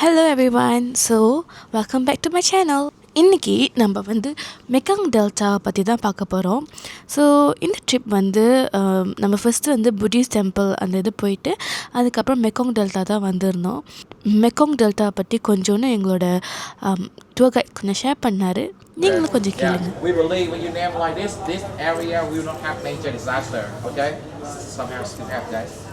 Hello everyone so welcome back to my channel இன்றைக்கி நம்ம வந்து மெக்காங் டெல்டா பற்றி தான் பார்க்க போகிறோம் ஸோ இந்த ட்ரிப் வந்து ஆம், நம்ம ஃபஸ்ட்டு வந்து புத்திஸ்ட் டெம்பிள் அந்த இது போயிட்டு அதுக்கப்புறம் மெக்காங் டெல்டா தான் வந்திருந்தோம். மெக்காங் டெல்டா பற்றி கொஞ்சோன்னு எங்களோட டூர் கைட் கொஞ்சம் ஷேர் பண்ணார். நீங்களும் கொஞ்சம் கேளுங்க.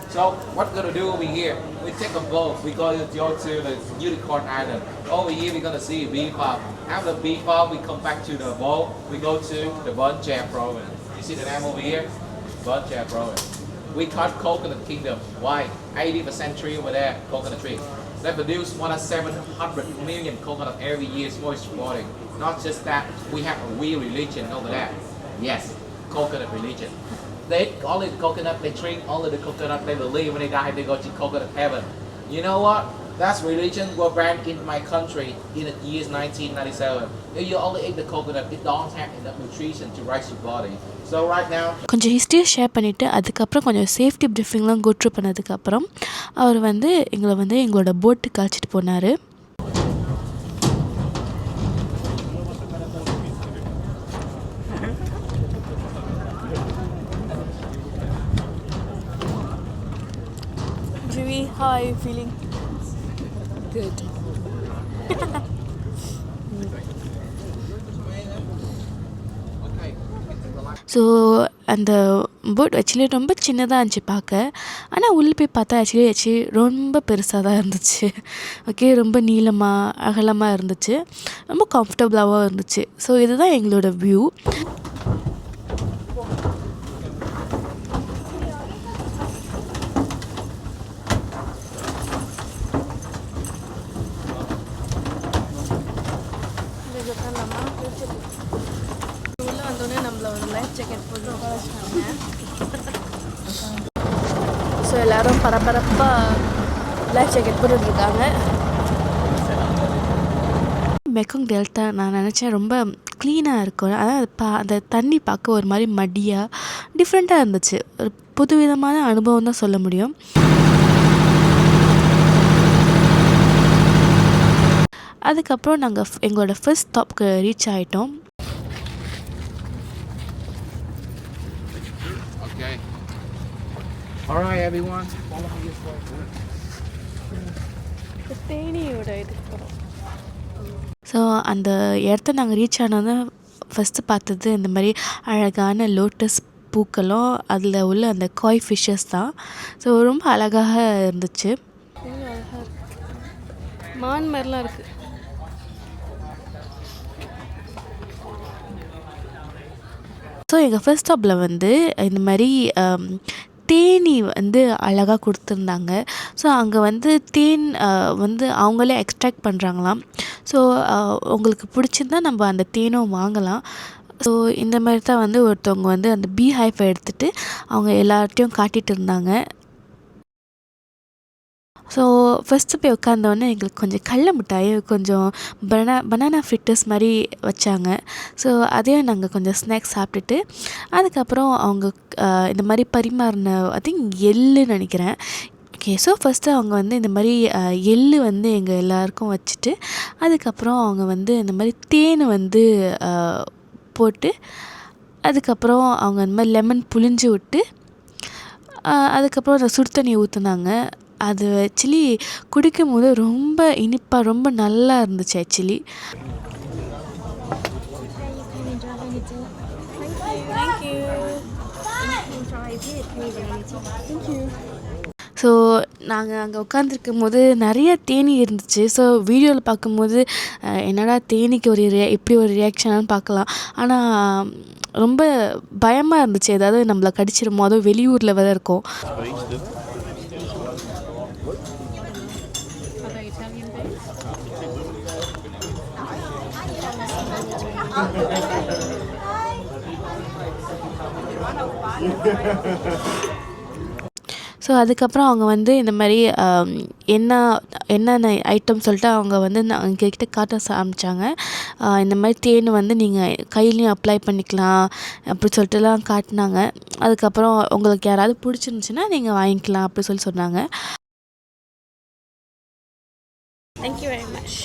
So what we're gonna do over here? We take a boat. We go to the Unicorn Island. Over here we're gonna see farm. After farm, we come back to the boat. We go to the Bunjam province. You see the name over here? Bunjam province. We cut coconut kingdom. Why? 80% tree over there, coconut tree. They produce more than 700 million coconut every year for exporting. Not just that, we have a real religion over there. Yes, coconut religion. They eat only the coconut, they drink only the coconut, they believe when they die they go to coconut heaven. You know what? That's religion was banned in my country in the years 1997. If you only eat the coconut, it don't have enough nutrition to rise your body. So right now, கொஞ்சம் ஹிஸ்ட்ரியை share பண்ணிவிட்டு அதுக்கப்புறம் கொஞ்சம் safety ப்ரீஃபிங்லாம் கோட்ரு பண்ணதுக்கப்புறம் அவர் வந்து எங்களை வந்து எங்களோட போட்டுக்கு அழைச்சிட்டு போனார் how are you feeling? Good. So அந்த போட் ஆக்சுவலி ரொம்ப சின்னதாக இருந்துச்சு பார்க்க. ஆனால் உள்ளே போய் பார்த்தா ஆக்சுவலி ஆக்சுவலி ரொம்ப பெருசாக தான் இருந்துச்சு. ஓகே ரொம்ப நீளமாக அகலமாக இருந்துச்சு. ரொம்ப கம்ஃபர்டபுளாகவும் இருந்துச்சு. ஸோ இதுதான் எங்களோட வியூ உள்ளே வந்தோடனே நம்மள ஒரு லைஃப் ஜாக்கெட் போட்டு உட்கார வச்சுட்டாங்க ஸோ எல்லாரும் பரபரப்பாக லைஃப் ஜாக்கெட் போட்டுட்டு இருக்காங்க மெக்கங் டெல்டா நான் நினச்சேன் ரொம்ப க்ளீனாக இருக்கும். அதான் அது பா அந்த தண்ணி பார்க்க ஒரு மாதிரி மடியாக டிஃப்ரெண்ட்டாக இருந்துச்சு. ஒரு புதுவிதமான அனுபவம் தான் சொல்ல முடியும். அதுக்கப்புறம் நாங்கள் எங்களோட ஃபர்ஸ்ட் ஸ்டாப்க்கு ரீச் ஆகிட்டோம். தேனியோட இது ஸோ அந்த இடத்த நாங்கள் ரீச் ஆனதும் ஃபஸ்ட்டு பார்த்தது இந்த மாதிரி அழகான லோட்டஸ் பூக்களும் அதில் உள்ள அந்த காய் ஃபிஷ்ஷஸ் தான். ஸோ ரொம்ப அழகாக இருந்துச்சு. மான் மாதிரிலாம் இருக்குது ஸோ எங்கள் ஃபர்ஸ்ட் ஸ்டாப்பில் வந்து இந்த மாதிரி தேனி வந்து அழகாக கொடுத்துருந்தாங்க. ஸோ அங்கே வந்து தேன் வந்து அவங்களே எக்ஸ்ட்ராக்ட் பண்ணுறாங்களாம் ஸோ உங்களுக்கு பிடிச்சிருந்தா நம்ம அந்த தேனும் வாங்கலாம். ஸோ இந்த மாதிரி தான் வந்து ஒருத்தவங்க வந்து அந்த பீ ஹைஃபை எடுத்துகிட்டு அவங்க எல்லார்ட்டையும் காட்டிகிட்டு இருந்தாங்க. ஸோ ஃபஸ்ட்டு போய் உட்காந்தோடனே எங்களுக்கு கொஞ்சம் கடல மிட்டாய் கொஞ்சம் பனா பனானா ஃபிட்டர்ஸ் மாதிரி வச்சாங்க. ஸோ அதையும் நாங்கள் கொஞ்சம் ஸ்நாக்ஸ் சாப்பிட்டுட்டு அதுக்கப்புறம் அவங்க இந்த மாதிரி பரிமாறின ஐ திங்க் எள்ளுன்னு நினைக்கிறேன். ஓகே ஸோ ஃபஸ்ட்டு அவங்க வந்து இந்த மாதிரி எள்ளு வந்து எங்கள் எல்லாருக்கும் வச்சுட்டு அதுக்கப்புறம் அவங்க வந்து இந்த மாதிரி தேன் வந்து போட்டு அதுக்கப்புறம் அவங்க இந்த மாதிரி லெமன் புழிஞ்சு விட்டு அதுக்கப்புறம் அந்த சுடு தண்ணி ஊற்றுனாங்க அது ஆக்சுவலி குடிக்கும் போது ரொம்ப இனிப்பாக ரொம்ப நல்லா இருந்துச்சு ஆக்சுவலி ஸோ நாங்கள் அங்கே உட்காந்துருக்கும் போது நிறைய தேனி இருந்துச்சு. ஸோ வீடியோவில் பார்க்கும்போது என்னடா தேனிக்கு ஒரு ரியா இப்படி ஒரு ரியாக்ஷனான்னு பார்க்கலாம். ஆனால் ரொம்ப பயமாக இருந்துச்சு. ஏதாவது நம்மளை கடிச்சிருமோ? அதுவும் வெளியூரில் வேறு இருக்கும். ஸோ அதுக்கப்புறம் அவங்க வந்து இந்த மாதிரி um, என்ன என்னென்ன ஐட்டம் சொல்லிட்டு அவங்க வந்து எங்ககிட்ட காட்ட ஆரம்பித்தாங்க இந்த மாதிரி தேன் வந்து நீங்கள் கையிலையும் அப்ளை பண்ணிக்கலாம் அப்படி சொல்லிட்டுலாம் காட்டினாங்க. அதுக்கப்புறம் உங்களுக்கு யாராவது பிடிச்சிருந்துச்சின்னா நீங்கள் வாங்கிக்கலாம் அப்படி சொல்லி சொன்னாங்க. Thank you very much.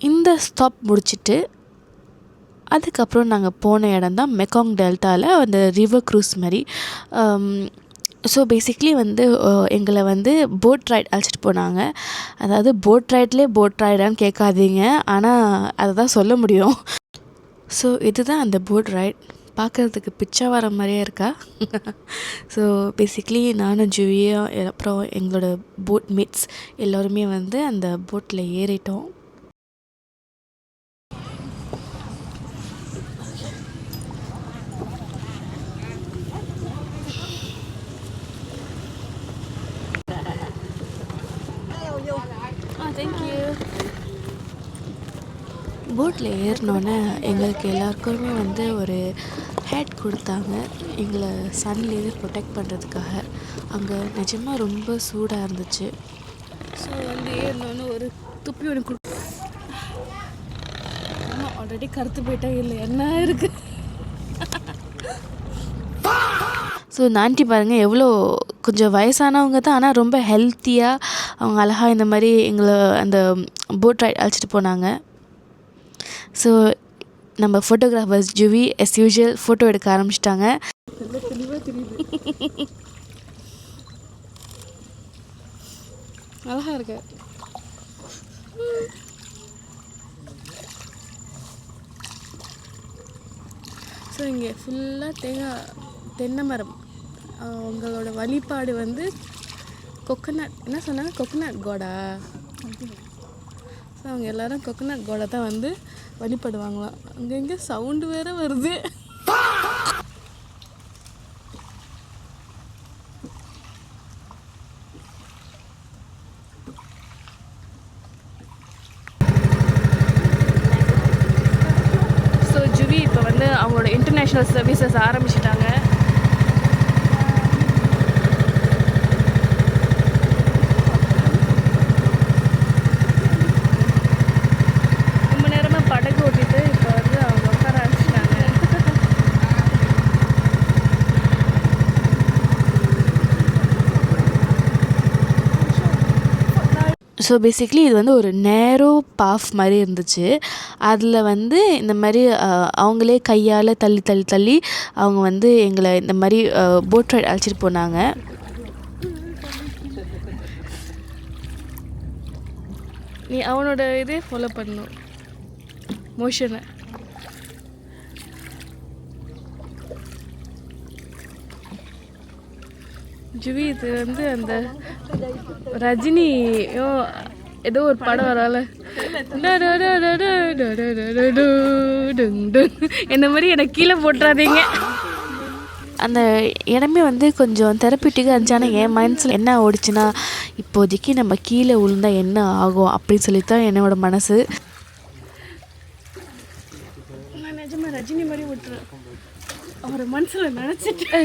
இந்த ஸ்டாப் முடிச்சிட்டு அதுக்கப்புறம் நாங்கள் போன இடம் தான் மெக்காங் டெல்டாவில் அந்த ரிவர் க்ரூஸ் மாதிரி ஸோ பேசிக்லி வந்து எங்களை வந்து போட் ரைட் அழைச்சிட்டு போனாங்க. அதாவது போட் ரைட்லேயே போட் ரைடான்னு கேட்காதீங்க. ஆனால் அதை தான் சொல்ல முடியும். ஸோ இதுதான் அந்த போட் ரைட் பார்க்குறதுக்கு பிச்சை வர மாதிரியே இருக்கா? ஸோ பேசிக்லி நானும் ஜூவியும் அப்புறம் எங்களோட போட் மேட்ஸ் எல்லோருமே வந்து அந்த போட்டில் ஏறிட்டோம். போட்டில் ஏறினோன்னே எங்களுக்கு எல்லாருக்குமே வந்து ஒரு ஹேட் கொடுத்தாங்க. எங்களை சன்லேருந்து ப்ரொடெக்ட் பண்ணுறதுக்காக அங்கே நிஜமாக ரொம்ப சூடாக இருந்துச்சு. ஸோ வந்து ஏறினோன்னு ஒரு துப்பி ஒன்று கொடு ஆல்ரெடி கருத்து போயிட்டா இல்லை என்ன இருக்குது ஸோ இந்த ஆண்டி பாருங்கள் எவ்வளோ கொஞ்சம் வயசானவங்க தான் ஆனால் ரொம்ப ஹெல்த்தியாக அவங்க அழகாக இந்த மாதிரி எங்களை அந்த போட் ரைட் அழைச்சிட்டு போனாங்க. ஸோ நம்ம ஃபோட்டோகிராஃபர்ஸ் ஜுவி எஸ் யூஷுவல் ஃபோட்டோ எடுக்க ஆரம்பிச்சிட்டாங்க. அழகாக இருக்கு. ஸோ இங்கே ஃபுல்லாக தேங்காய் தென்னை மரம். உங்களோட வழிபாடு வந்து கொக்கனட் என்ன சொன்னாங்க? கொக்கனட் கோடா ஸோ அவங்க எல்லாரும் கொக்கனட் கோடை தான் வந்து வழிபடுவாங்களாம் அங்கே இங்கே சவுண்டு வேற வருது. ஸோ ஜுவி இப்போ வந்து அவங்களோட இன்டர்நேஷ்னல் சர்வீசஸ் ஆரம்பிச்சிட்டாங்க ரொம்ப நேரமாக படகு ஓட்டிட்டு இப்போ வந்து அவங்க உட்கார ஆரம்பிச்சிட்டாங்க ஸோ பேசிக்லி இது வந்து ஒரு நேரோ பாஃப் மாதிரி இருந்துச்சு. அதில் வந்து இந்த மாதிரி அவங்களே கையால் தள்ளி தள்ளி தள்ளி அவங்க வந்து எங்களை இந்த மாதிரி போட் ரைட் அழைச்சிட்டு போனாங்க. நீ அவனோட இதே ஃபாலோ பண்ணும் மோஷனை ஜுவி இது வந்து அந்த ரஜினியோ ஏதோ ஒரு படம் வரல இந்த மாதிரி எனக்கு கீழே போட்டுறாதீங்க அந்த இடமே வந்து கொஞ்சம் தெரப்பிட்டிக்காக இருந்துச்சு ஆனால் என் மைண்ட்ஸில் என்ன ஓடிச்சுன்னா இப்போதைக்கு நம்ம கீழே விழுந்தா என்ன ஆகும் அப்படின்னு சொல்லி தான் என்னோட மனசு நான் ரஜினி மாதிரி விட்டுறேன் அவரை மனசில் நினச்சிட்டு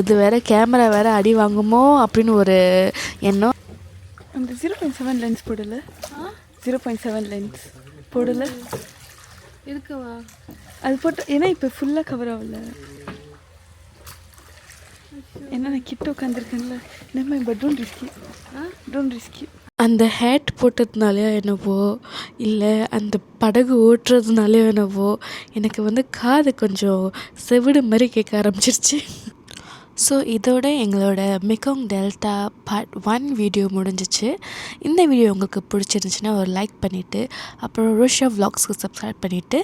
இது வேற கேமரா வேற அடி வாங்குமோ அப்படின்னு ஒரு எண்ணம். அந்த ஜீரோ பாயிண்ட் செவன் லென்ஸ் போடல. ஜீரோ பாயிண்ட் செவன் லென்ஸ் போடல. இருக்கவா? அது போட்டு ஏன்னா இப்போ ஃபுல்லாக கவர் ஆகல. ஏன்னா நான் கிட்ட உட்காந்துருக்கேன்ல நம்ம இப்போ டோன்ட் ரிஸ்கி டோன்ட் ரிஸ்கி அந்த ஹேட் போட்டதுனாலையோ என்னவோ இல்லை அந்த படகு ஓட்டுறதுனாலையோ என்னவோ எனக்கு வந்து காது கொஞ்சம் செவிடு மாதிரி கேட்க ஆரம்பிச்சிருச்சு. ஸோ இதோட எங்களோட Mekong delta part one video முடிஞ்சிச்சு. இந்த வீடியோ உங்களுக்கு பிடிச்சிருந்துச்சுன்னா ஒரு லைக் பண்ணிவிட்டு அப்புறம் ரோஷா vlogsக்கு சப்ஸ்கிரைப் பண்ணிவிட்டு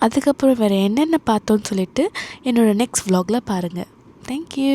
அதுக்கப்புறம் வேறு என்னென்ன பார்த்தோன்னு சொல்லிட்டு என்னோடய நெக்ஸ்ட் வ்ளாகில் பாருங்கள் thank you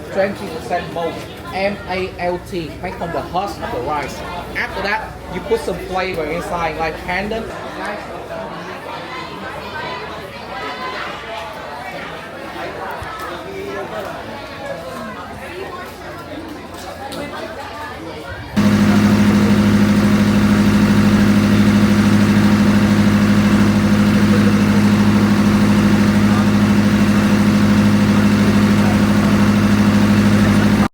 20% malt, M-A-L-T, make from the husk of the rice. After that, you put some flavor inside like pandan.